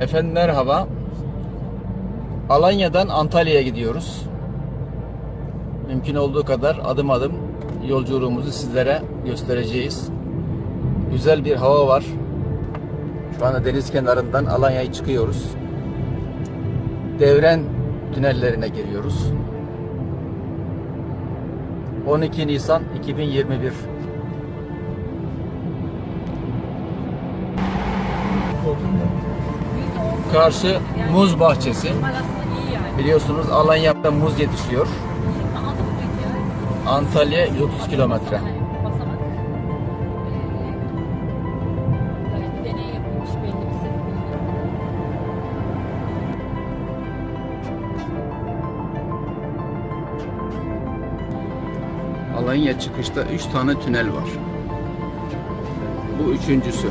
Efendim merhaba. Alanya'dan Antalya'ya gidiyoruz. Mümkün olduğu kadar adım adım yolculuğumuzu sizlere göstereceğiz. Güzel bir hava var. Şu anda deniz kenarından Alanya'ya çıkıyoruz. Devren tünellerine giriyoruz. 12 Nisan 2021 Karşı muz bahçesi. Biliyorsunuz Alanya'da muz yetişiyor. Antalya 130 kilometre. Alanya çıkışta 3 tane tünel var. Bu üçüncüsü.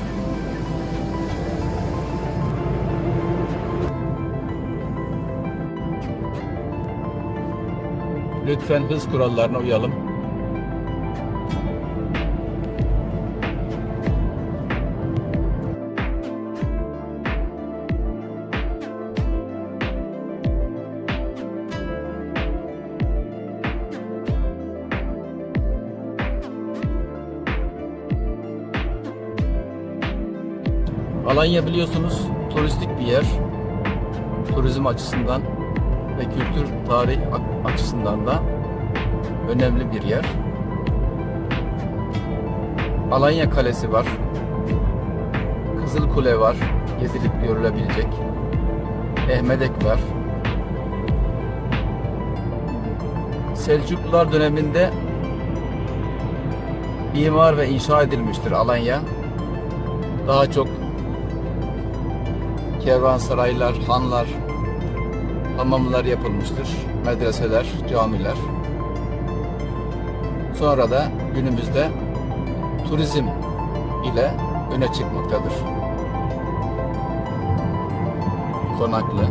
Lütfen hız kurallarına uyalım. Alanya biliyorsunuz turistik bir yer. Turizm açısından ve kültür tarih açısından da önemli bir yer. Alanya Kalesi var. Kızıl Kule var. Gezilip görülebilecek. Ehmedek var. Selçuklular döneminde imar ve inşa edilmiştir Alanya. Daha çok kervansaraylar, hanlar, hamamlar yapılmıştır. Medreseler, camiler. Sonra da günümüzde turizm ile öne çıkmaktadır. Konaklı.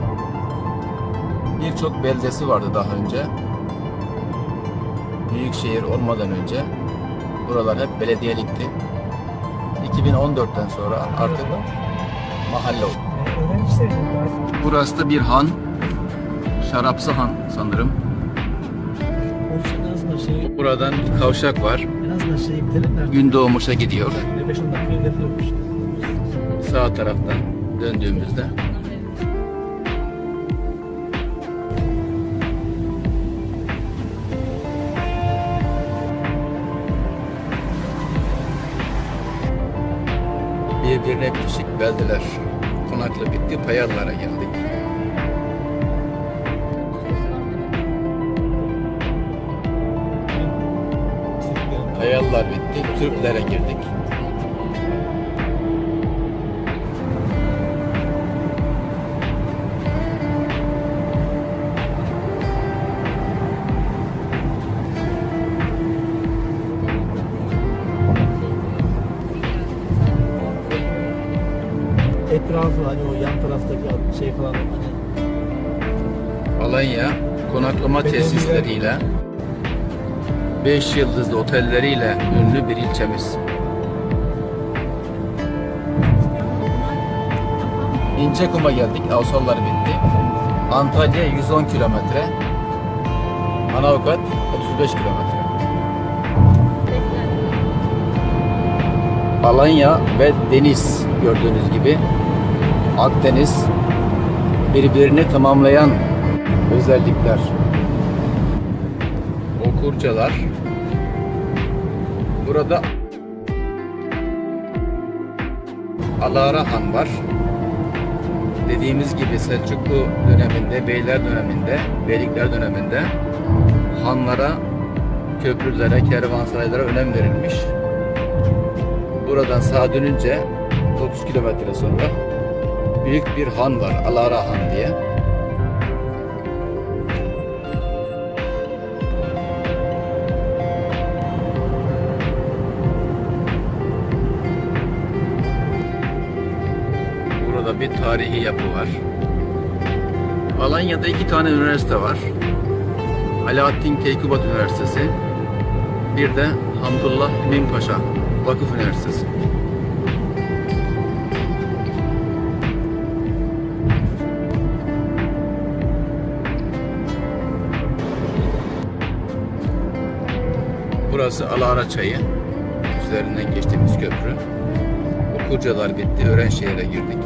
Birçok beldesi vardı daha önce. Büyük şehir olmadan önce buralar hep belediyelikti. 2014'ten sonra artık mahalle oldu. Burası da bir han. Şarapsı Han sanırım. Buradan kavşak var. Gün doğmuşa gidiyor. 5-10 dakika ilerliyormuş. Sağ taraftan döndüğümüzde. Birbirine bitişik beldeler. Konaklı bitti, Payallara geldik. Payallar bitti, Türklere girdik. Alanya konaklama tesisleriyle 5 yıldızlı otelleriyle ünlü bir ilçemiz. İncekum'a geldik. Avsallar bitti. Antalya 110 kilometre. Manavgat 35 kilometre. Alanya ve deniz gördüğünüz gibi Akdeniz birbirini tamamlayan özellikler. Okurcalar. Burada Alara Han var. Dediğimiz gibi Selçuklu döneminde, Beyler döneminde, Beylikler döneminde hanlara, köprülere, kervansaraylara önem verilmiş. Buradan sağa dönünce 30 kilometre sonra büyük bir han var. Alara Han diye. Burada bir tarihi yapı var. Alanya'da iki tane üniversite var. Alaaddin Keykubat Üniversitesi, bir de Hamdullah Emin Paşa Vakıf Üniversitesi. Burası Alara Çayı. Üzerinden geçtiğimiz köprü. Okurcalar bitti, Öğrenşehir'e girdik.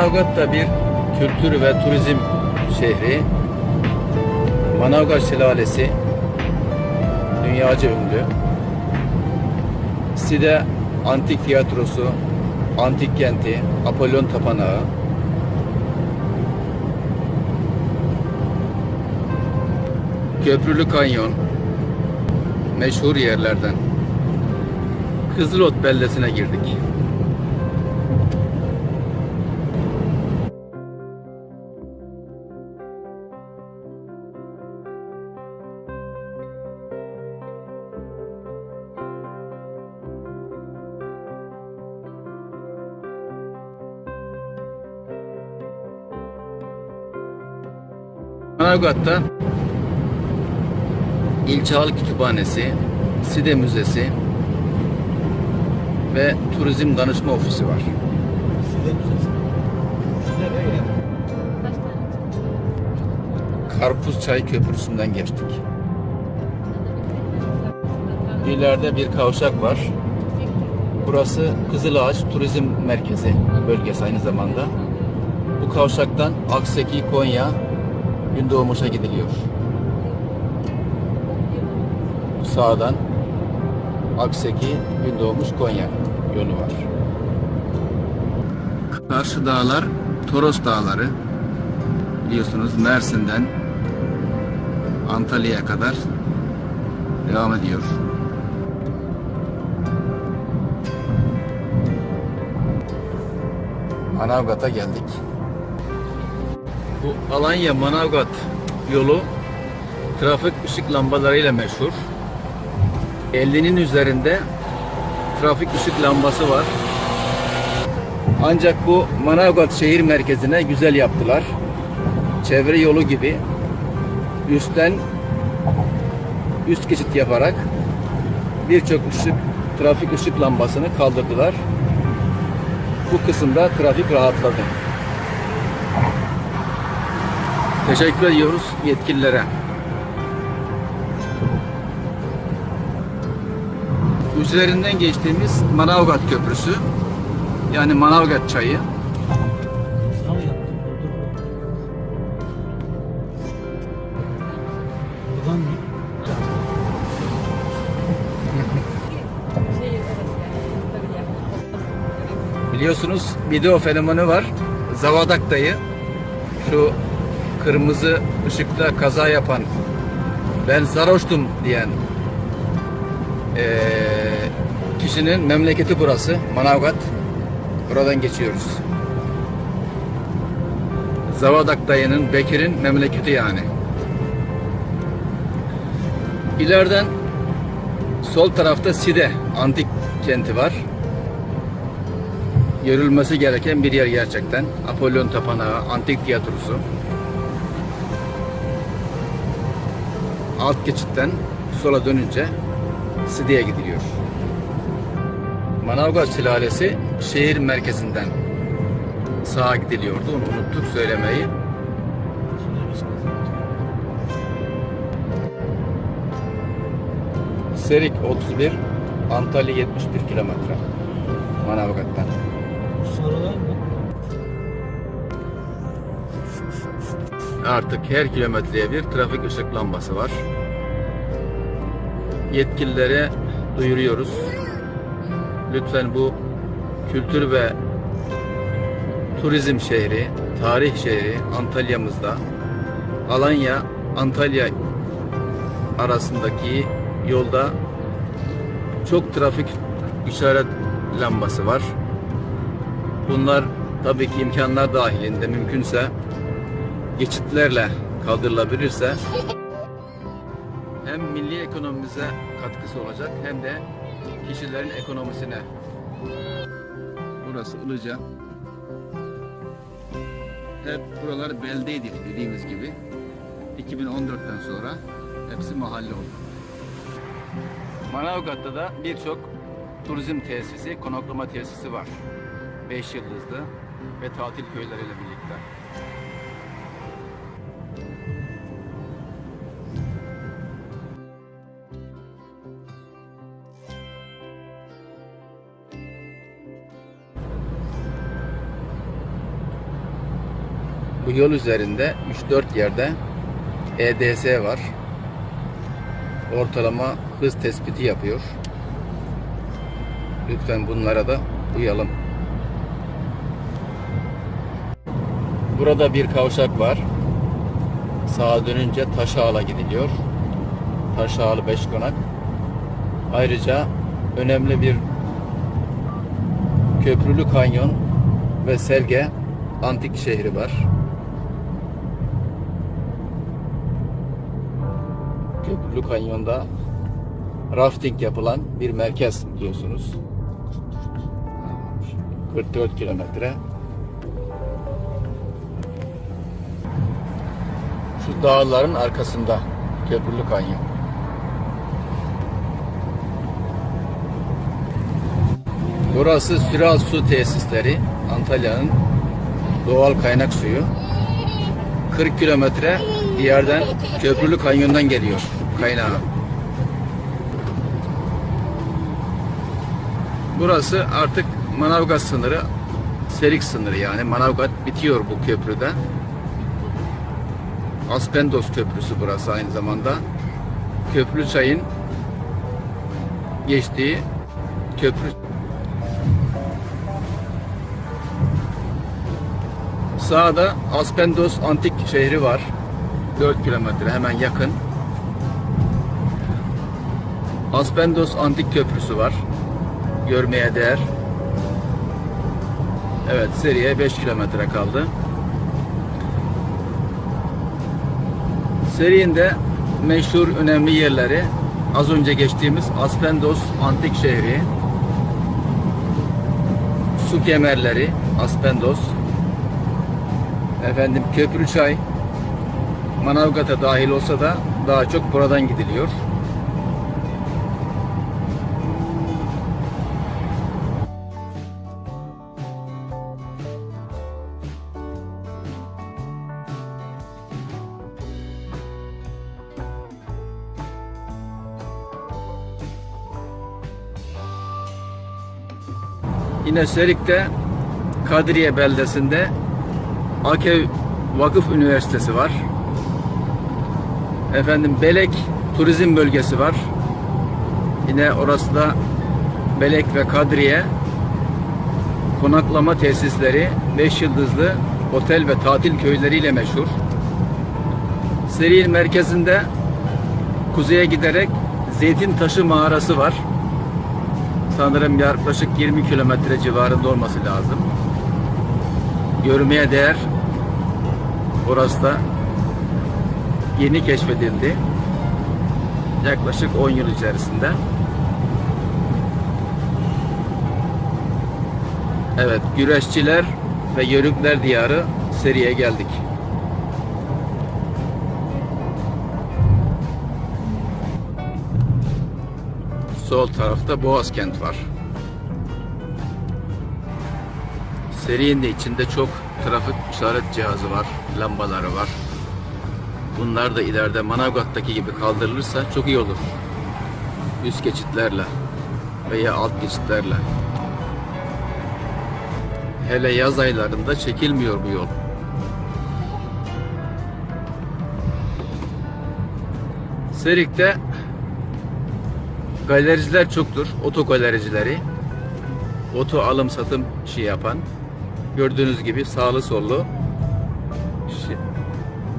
Manavgat da bir kültür ve turizm şehri. Manavgat Şelalesi dünyaca ünlü. Side Antik Tiyatrosu, Antik Kenti, Apollon Tapınağı. Köprülü Kanyon meşhur yerlerden. Kızılot beldesine girdik. Manavgat'ta İlçe Halk Kütüphanesi, Side Müzesi ve Turizm Danışma Ofisi var. Size müzesi. Yani? Karpuzçay Köprüsü'nden geçtik. İleride bir kavşak var. Burası Kızılağaç Turizm Merkezi bölgesi aynı zamanda. Bu kavşaktan Akseki, Konya, Gündoğmuş'a gidiliyor. Sağdan Akseki, Gündoğmuş, Konya yolu var. Karşı dağlar Toros Dağları. Biliyorsunuz Mersin'den Antalya'ya kadar devam ediyor. Manavgat'a geldik. Bu Alanya Manavgat yolu trafik ışık lambalarıyla meşhur. 50'nin üzerinde trafik ışık lambası var. Ancak bu Manavgat şehir merkezine güzel yaptılar. Çevre yolu gibi üstten üst geçit yaparak birçok ışık trafik ışık lambasını kaldırdılar. Bu kısımda trafik rahatladı. Teşekkür ediyoruz yetkililere. Üzerinden geçtiğimiz Manavgat Köprüsü yani Manavgat Çayı. Biliyorsunuz video fenomeni var. Zavadak dayı şu kırmızı ışıkta kaza yapan ben sarhoştum diyen eee, kişinin memleketi burası. Manavgat. Buradan geçiyoruz. Zavadak dayının, Bekir'in memleketi yani. İleriden sol tarafta Side antik kenti var görülmesi gereken bir yer gerçekten. Apollon Tapınağı, Antik Tiyatrosu. Alt geçitten sola dönünce Sidi'ye gidiliyor. Manavgat Şelalesi şehir merkezinden sağa gidiliyordu. Onu unuttuk söylemeyi. Serik 31, Antalya 71 kilometre. Manavgat'tan. Artık her kilometreye bir trafik ışık lambası var. Yetkililere duyuruyoruz. Lütfen bu kültür ve turizm şehri, tarih şehri Antalya'mızda Alanya Antalya arasındaki yolda çok trafik işaret lambası var. Bunlar tabii ki imkanlar dahilinde mümkünse geçitlerle kaldırılabilirse ekonomimize katkısı olacak hem de kişilerin ekonomisine. Burası Ilıca. Hep buralar beldeydi dediğimiz gibi. 2014'ten sonra hepsi mahalle oldu. Manavgat'ta da birçok turizm tesisi, konaklama tesisi var. 5 yıldızlı ve tatil köyleriyle birlikte. Bu yol üzerinde 3-4 yerde EDS var. Ortalama hız tespiti yapıyor. Lütfen bunlara da uyalım. Burada bir kavşak var. Sağa dönünce Taşağal'a gidiliyor. Taşağlı Beşkonak. Ayrıca önemli bir Köprülü Kanyon ve Selge antik şehri var. Köprülü Kanyon'da rafting yapılan bir merkez biliyorsunuz. 44 kilometre. Şu dağların arkasında Köprülü Kanyon. Burası Süral Su Tesisleri. Antalya'nın doğal kaynak suyu. 40 kilometre bir yerden Köprülü Kanyon'dan geliyor kaynağı. Burası artık Manavgat sınırı, Serik sınırı yani Manavgat bitiyor bu köprüde. Aspendos Köprüsü burası aynı zamanda. Köprülü çayın geçtiği köprü. Sağda Aspendos Antik şehri var. 4 kilometre hemen yakın. Aspendos Antik Köprüsü var. Görmeye değer. Evet seriye 5 kilometre kaldı. Serinin meşhur önemli yerleri az önce geçtiğimiz Aspendos Antik Şehri, su kemerleri Aspendos, efendim Köprüçay, Manavgat'a dahil olsa da daha çok buradan gidiliyor. Yine Serik'te Kadriye beldesinde Akev Vakıf Üniversitesi var. Efendim Belek Turizm Bölgesi var. Yine orası da Belek ve Kadriye konaklama tesisleri 5 yıldızlı otel ve tatil köyleriyle meşhur. Serinin merkezinde kuzeye giderek Zeytin Taşı Mağarası var. Sanırım yaklaşık 20 kilometre civarında olması lazım. Görmeye değer. Burası da yeni keşfedildi. Yaklaşık 10 yıl içerisinde. Evet, güreşçiler ve yörükler diyarı seriye geldik. Sol tarafta Boğazkent var. Serinin de içinde çok trafik işaret cihazı var, lambaları var. Bunlar da ileride Manavgat'taki gibi kaldırılırsa çok iyi olur. Üst geçitlerle veya alt geçitlerle. Hele yaz aylarında çekilmiyor bu yol. Serik'te galericiler çoktur. Oto galericileri. Oto alım satım işi yapan. Gördüğünüz gibi sağlı sollu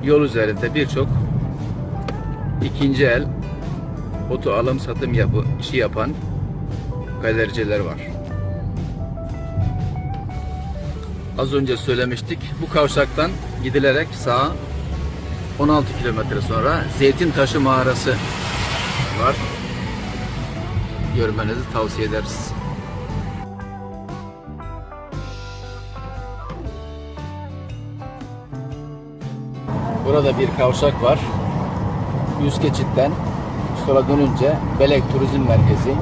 yol üzerinde birçok ikinci el oto alım satım yapı, işi yapan galericiler var. Az önce söylemiştik. Bu kavşaktan gidilerek sağa 16 kilometre sonra Zeytin Taşı Mağarası var. Görmenizi tavsiye ederiz. Burada bir kavşak var. Yüz geçitten sola dönünce Belek Turizm Merkezi,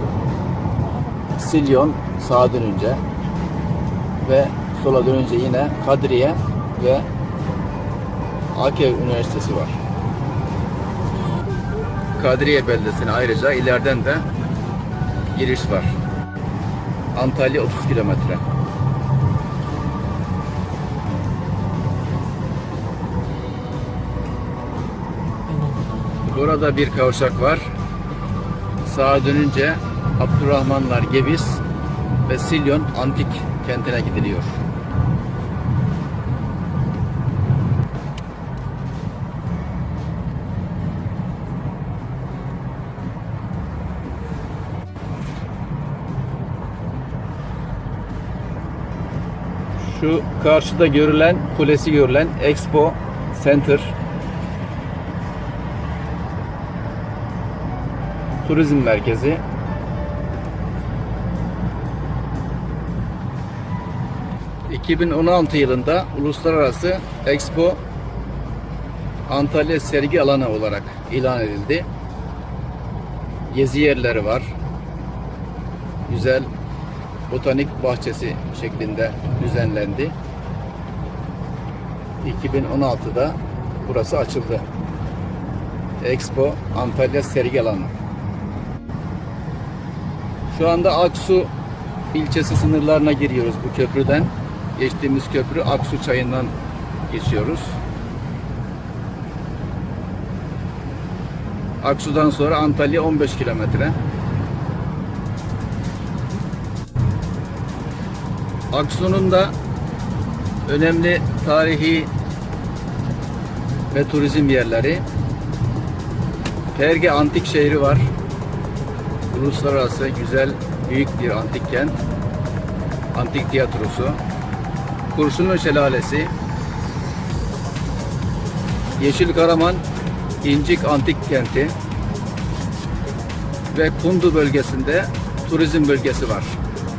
Silyon sağa dönünce ve sola dönünce yine Kadriye ve Akev Üniversitesi var. Kadriye beldesine ayrıca ileriden de giriş var. Antalya 30 kilometre. Burada bir kavşak var. Sağa dönünce Abdurrahmanlar Geviz ve Silyon Antik kentine gidiliyor. Şu karşıda görülen, kulesi görülen Expo Center Turizm Merkezi. ...2016 yılında Uluslararası Expo Antalya sergi alanı olarak ilan edildi. Gezi yerleri var. Güzel botanik bahçesi şeklinde düzenlendi. 2016'da burası açıldı. Expo Antalya sergi alanı. Şu anda Aksu ilçesi sınırlarına giriyoruz bu köprüden. Geçtiğimiz köprü Aksu çayından geçiyoruz. Aksu'dan sonra Antalya 15 kilometre. Aksu'nun önemli tarihi ve turizm yerleri. Perge Antik Şehri var. Uluslararası güzel büyük bir antik kent. Antik tiyatrosu. Kurşunlu Şelalesi. Yeşil Karaman İncik Antik Kenti ve Kundu bölgesinde turizm bölgesi var.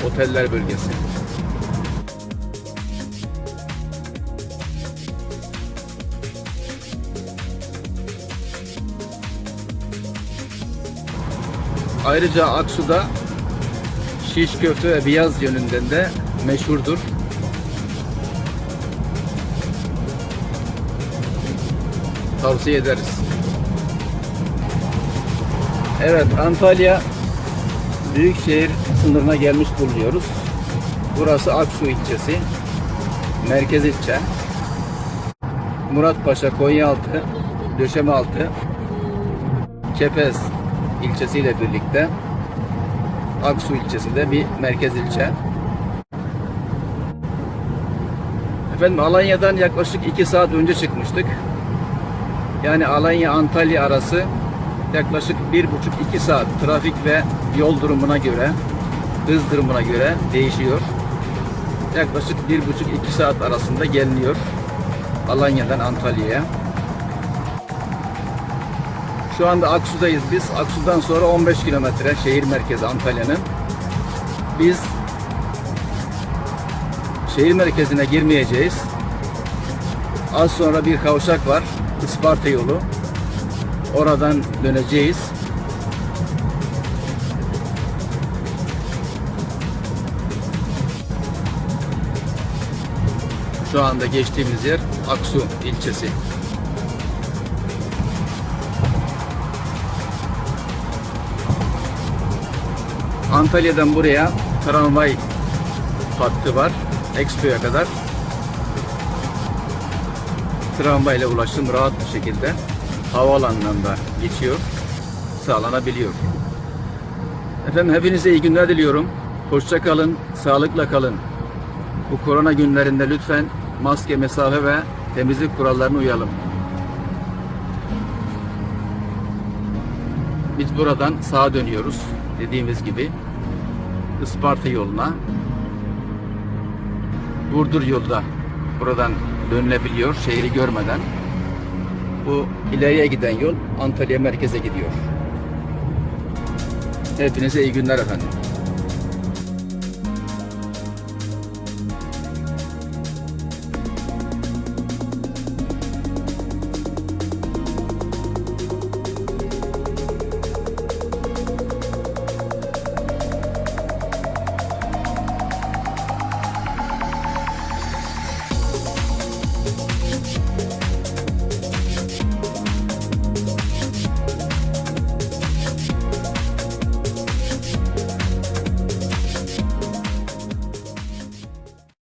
Oteller bölgesi. Ayrıca Aksu'da şiş köfte ve beyaz yönünden de meşhurdur. Tavsiye ederiz. Evet Antalya Büyükşehir sınırına gelmiş bulunuyoruz. Burası Aksu ilçesi. Merkez ilçe. Muratpaşa, Konyaaltı, Döşemealtı, Kepez ilçesiyle birlikte Aksu ilçesi de bir merkez ilçe. Efendim Alanya'dan yaklaşık 2 saat önce çıkmıştık. Yani Alanya Antalya arası yaklaşık 1,5-2 saat trafik ve yol durumuna göre, hız durumuna göre değişiyor. Yaklaşık 1,5-2 saat arasında geliniyor Alanya'dan Antalya'ya. Şu anda Aksu'dayız biz. Aksu'dan sonra 15 kilometre şehir merkezi Antalya'nın. Biz şehir merkezine girmeyeceğiz. Az sonra bir kavşak var. Isparta yolu. Oradan döneceğiz. Şu anda geçtiğimiz yer Aksu ilçesi. Antalya'dan buraya tramvay hattı var. Expo'ya kadar. Tramvayla ulaşım rahat bir şekilde havaalanından da geçiyor, sağlanabiliyor. Efendim hepinize iyi günler diliyorum. Hoşça kalın, sağlıkla kalın. Bu korona günlerinde lütfen maske, mesafe ve temizlik kurallarına uyalım. Biz buradan sağa dönüyoruz. Dediğimiz gibi Isparta yoluna. Burdur yolda buradan dönülebiliyor şehri görmeden. Bu ileriye giden yol Antalya merkeze gidiyor. Hepinize iyi günler efendim.